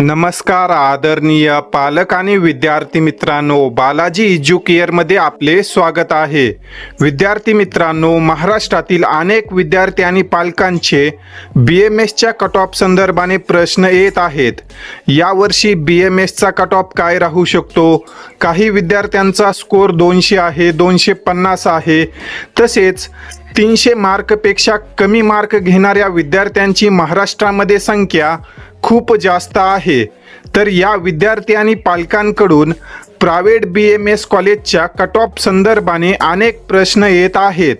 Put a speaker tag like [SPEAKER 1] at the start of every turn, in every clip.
[SPEAKER 1] नमस्कार आदरणीय पालक आणि विद्यार्थी मित्रांनो बालाजी एज्युकेअरमध्ये आपले स्वागत आहे. विद्यार्थी मित्रांनो महाराष्ट्रातील अनेक विद्यार्थी आणि पालकांचे बी एम एसच्या कट ऑफ संदर्भाने प्रश्न येत आहेत. यावर्षी बी एम एसचा कट ऑफ काय राहू शकतो? काही विद्यार्थ्यांचा स्कोर दोनशे आहे दोनशे पन्नास आहे. तसेच तीनशे मार्कपेक्षा कमी मार्क घेणाऱ्या विद्यार्थ्यांची महाराष्ट्रामध्ये संख्या खूप जास्त आहे. तर या विद्यार्थी आणि पालकांकडून प्रायव्हेट बी एम एस कॉलेजच्या कट ऑफ संदर्भाने अनेक प्रश्न येत आहेत.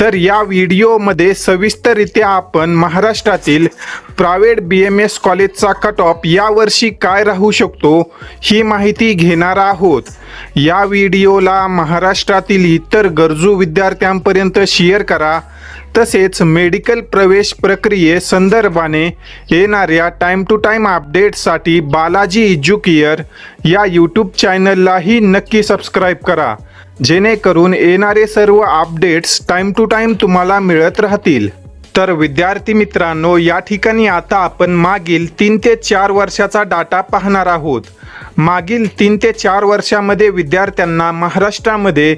[SPEAKER 1] तर या व्हिडिओमध्ये सविस्तररित्या आपण महाराष्ट्रातील प्रायव्हेट बी एम एस कॉलेजचा कट ऑफ यावर्षी काय राहू शकतो ही माहिती घेणार आहोत. या व्हिडिओला महाराष्ट्रातील इतर गरजू विद्यार्थ्यांपर्यंत शेअर करा. तसेच मेडिकल प्रवेश प्रक्रिये संदर्भाने येणाऱ्या टाईम टू टाईम अपडेटसाठी बालाजी एज्युकेअर या यूट्यूब चॅनललाही नक्की सबस्क्राईब करा. जेणेकरून येणारे सर्व अपडेट्स टाईम टू टाईम तुम्हाला मिळत राहतील. तर विद्यार्थी मित्रांनो या ठिकाणी आता आपण मागील तीन ते चार वर्षाचा डाटा पाहणार आहोत. मागील तीन ते चार वर्षामध्ये विद्यार्थ्यांना महाराष्ट्रामध्ये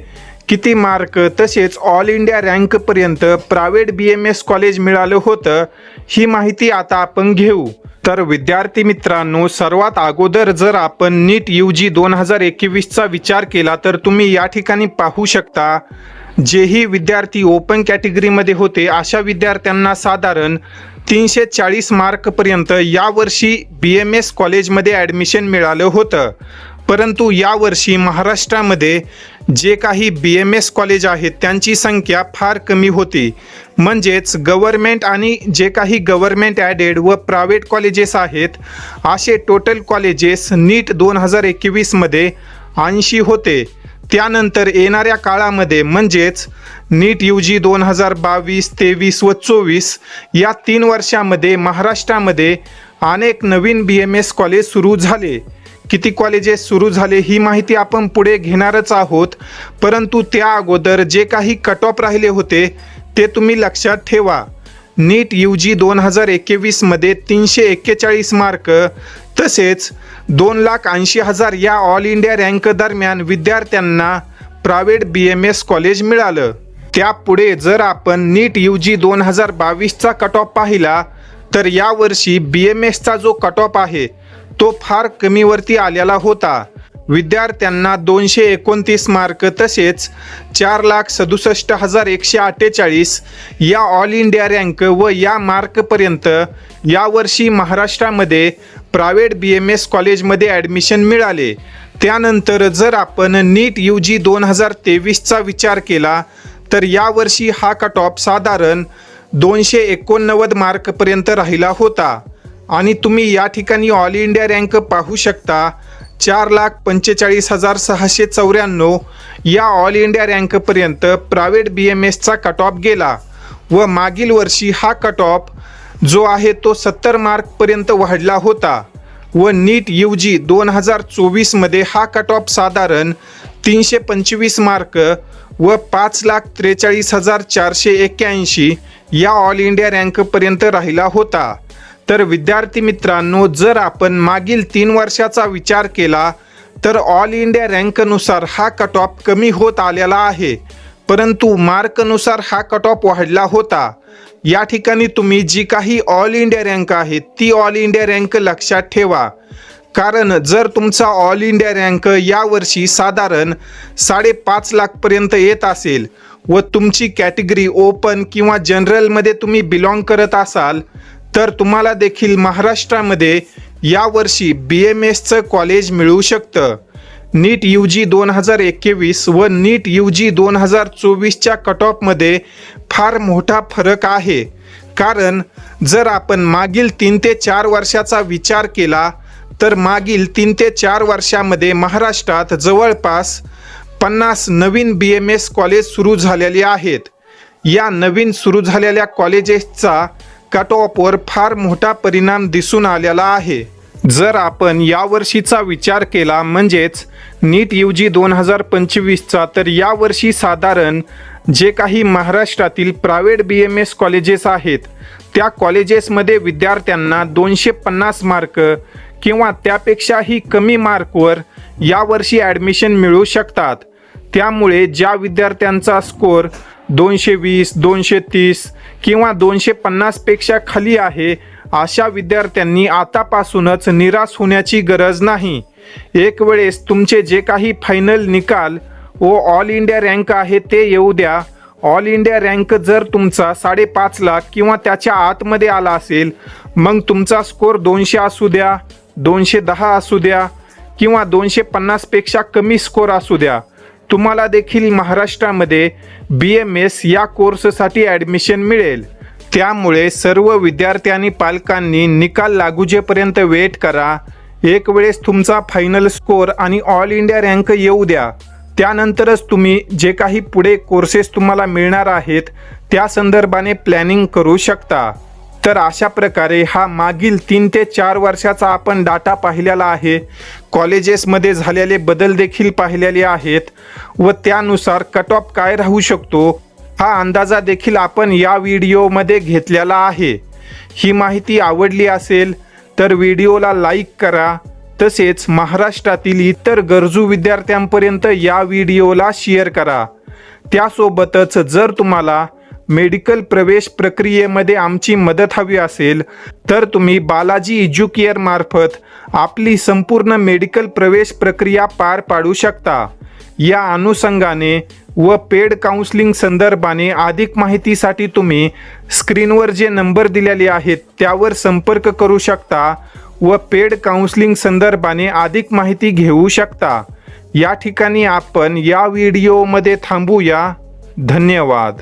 [SPEAKER 1] किती मार्क तसेच all India रँकपर्यंत private B M S college मिळालं होतं ही माहिती आता आपण घेऊ. तर विद्यार्थी मित्रांनो सर्वात अगोदर जर आपण नीट यू जी दोन हजार एकवीसचा विचार केला तर तुम्ही या ठिकाणी पाहू शकता जेही विद्यार्थी ओपन कॅटेगरीमध्ये होते अशा विद्यार्थ्यांना साधारण तीनशे चाळीस मार्कपर्यंत यावर्षी बी एम एस कॉलेजमध्ये ॲडमिशन मिळालं होतं. परंतु यावर्षी महाराष्ट्रामध्ये जे काही बी एम एस कॉलेज आहेत त्यांची संख्या फार कमी होती. म्हणजेच गव्हर्मेंट आणि जे काही गव्हर्मेंट ॲडेड व प्रायव्हेट कॉलेजेस आहेत असे टोटल कॉलेजेस नीट दोन हजार एकवीसमध्ये ऐंशी होते. त्यानंतर येणाऱ्या काळामध्ये म्हणजेच नीट यू जी दोन हजार बावीस तेवीस व चोवीस या तीन वर्षामध्ये महाराष्ट्रामध्ये अनेक नवीन बी एम एस कॉलेज सुरू झाले. किती कॉलेजेस सुरू झाले ही माहिती आपण पुढे घेणारच आहोत. परंतु त्या अगोदर जे काही कट ऑफ राहिले होते ते तुम्ही लक्षात ठेवा. नीट यू जी दोन हजार एकवीसमध्ये तीनशे एक्केचाळीस मार्क तसेच दोन लाख ऐंशी हजार या ऑल इंडिया रँक दरम्यान विद्यार्थ्यांना private B M S college मिळालं. त्यापुढे जर आपण नीट यू जी दोन हजार बावीसचा कट ऑफ पाहिला तर यावर्षी बी एम एसचा जो कट ऑफ आहे तो फार कमीवरती आलेला होता. विद्यार्थ्यांना दोनशे एकोणतीस मार्क तसेच चार लाख सदुसष्ट हजार एकशे अठ्ठेचाळीस या ऑल इंडिया रँक व या मार्कपर्यंत यावर्षी महाराष्ट्रामध्ये प्रायव्हेट बी एम एस कॉलेजमध्ये ॲडमिशन मिळाले. त्यानंतर जर आपण नीट यू जी दोन हजार तेवीसचा विचार केला तर यावर्षी हा कट ऑफ साधारण दोनशे एकोणनव्वद मार्कपर्यंत राहिला होता. आणि तुम्ही या ठिकाणी ऑल इंडिया रँक पाहू शकता चार लाख पंचेचाळीस हजार सहाशे चौऱ्याण्णव. या ऑल इंडिया रँकपर्यंत प्रायव्हेट बी एम एसचा कट ऑफ गेला व मागील वर्षी हा कट ऑफ जो आहे तो सत्तर मार्कपर्यंत वाढला होता व नीट यू जी दोन हजार चोवीसमध्ये हा कट ऑफ साधारण तीनशे पंचवीस मार्क व पाच लाख त्रेचाळीस हजार चारशे एक्क्याऐंशी या ऑल इंडिया रँकपर्यंत राहिला होता. तर विद्यार्थी मित्रांनो जर आपण मागील तीन वर्षाचा विचार केला तर ऑल इंडिया रँकनुसार हा कट ऑफ कमी होत आलेला आहे. परंतु मार्कनुसार हा कट ऑफ वाढला होता. या ठिकाणी तुम्ही जी काही ऑल इंडिया रँक आहे ती ऑल इंडिया रँक लक्षात ठेवा. कारण जर तुमचा ऑल इंडिया रँक यावर्षी साधारण साडेपाच लाखपर्यंत येत असेल व तुमची कॅटेगरी ओपन किंवा जनरलमध्ये तुम्ही बिलॉंग करत असाल तर तुम्हाला देखील महाराष्ट्रामध्ये यावर्षी बी एम एसचं कॉलेज मिळू शकतं. नीट यू जी दोन हजार एकवीस व नीट यू जी दोन हजार चोवीसच्या कट ऑफमध्ये फार मोठा फरक आहे. कारण जर आपण मागील तीन ते चार वर्षाचा विचार केला तर मागील तीन ते चार वर्षामध्ये महाराष्ट्रात जवळपास पन्नास नवीन बी एम एस कॉलेज सुरू झालेली आहेत. या नवीन सुरू झालेल्या कॉलेजेसचा कट ऑफवर फार मोठा परिणाम दिसून आलेला आहे. जर आपण यावर्षीचा विचार केला म्हणजेच नीट यू जी दोन हजार पंचवीसचा तर यावर्षी साधारण जे काही महाराष्ट्रातील private B M S colleges आहेत त्या कॉलेजेसमध्ये विद्यार्थ्यांना दोनशे पन्नास मार्क किंवा त्यापेक्षाही कमी मार्कवर यावर्षी ॲडमिशन मिळू शकतात. त्यामुळे ज्या विद्यार्थ्यांचा स्कोर दोनशे वीस दोनशे तीस किंवा दोनशे पन्नासपेक्षा खाली आहे अशा विद्यार्थ्यांनी आतापासूनच निराश होण्याची गरज नाही. एक वेळेस तुमचे जे काही फायनल निकाल व ऑल इंडिया रँक आहे ते येऊ द्या. ऑल इंडिया रँक जर तुमचा साडेपाच लाख किंवा त्याच्या आतमध्ये आला असेल मग तुमचा स्कोर दोनशे असू द्या दोनशे दहा असू द्या किंवा दोनशे पन्नासपेक्षा कमी स्कोर असू द्या. तुम्हाला देखील महाराष्ट्रामध्ये बी एम एस या कोर्ससाठी ॲडमिशन मिळेल. त्यामुळे सर्व विद्यार्थी आणि पालकांनी निकाल लागूजेपर्यंत वेट करा. एक वेळेस तुमचा फायनल स्कोर आणि ऑल इंडिया रँक येऊ द्या. त्यानंतरच तुम्ही जे काही पुढे कोर्सेस तुम्हाला मिळणार आहेत त्या संदर्भाने प्लॅनिंग करू शकता. तर अशा प्रकारे हा मागील तीन ते चार वर्षाचा आपण डाटा पाहिलेला आहे. कॉलेजेसमध्ये झालेले बदल देखील पाहिलेले आहेत व त्यानुसार कट ऑफ काय राहू शकतो हा अंदाजा देखील आपण या व्हिडिओमध्ये घेतलेला आहे. ही माहिती आवडली असेल तर व्हिडिओला लाईक करा तसेच महाराष्ट्रातील इतर गरजू विद्यार्थ्यांपर्यंत या व्हिडिओला शेअर करा. त्यासोबतच जर तुम्हाला मेडिकल प्रवेश प्रक्रियेमध्ये आमची मदत हवी असेल तर तुम्ही बालाजी एज्युकेअर मार्फत आपली संपूर्ण मेडिकल प्रवेश प्रक्रिया पार पाडू शकता. या अनुषंगाने व पेड काउन्सिलिंग संदर्भाने अधिक माहितीसाठी तुम्ही स्क्रीनवर जे नंबर दिलेले आहेत त्यावर संपर्क करू शकता व पेड काउन्सिलिंग संदर्भाने अधिक माहिती घेऊ शकता. या ठिकाणी आपण या व्हिडिओमध्ये थांबूया. धन्यवाद.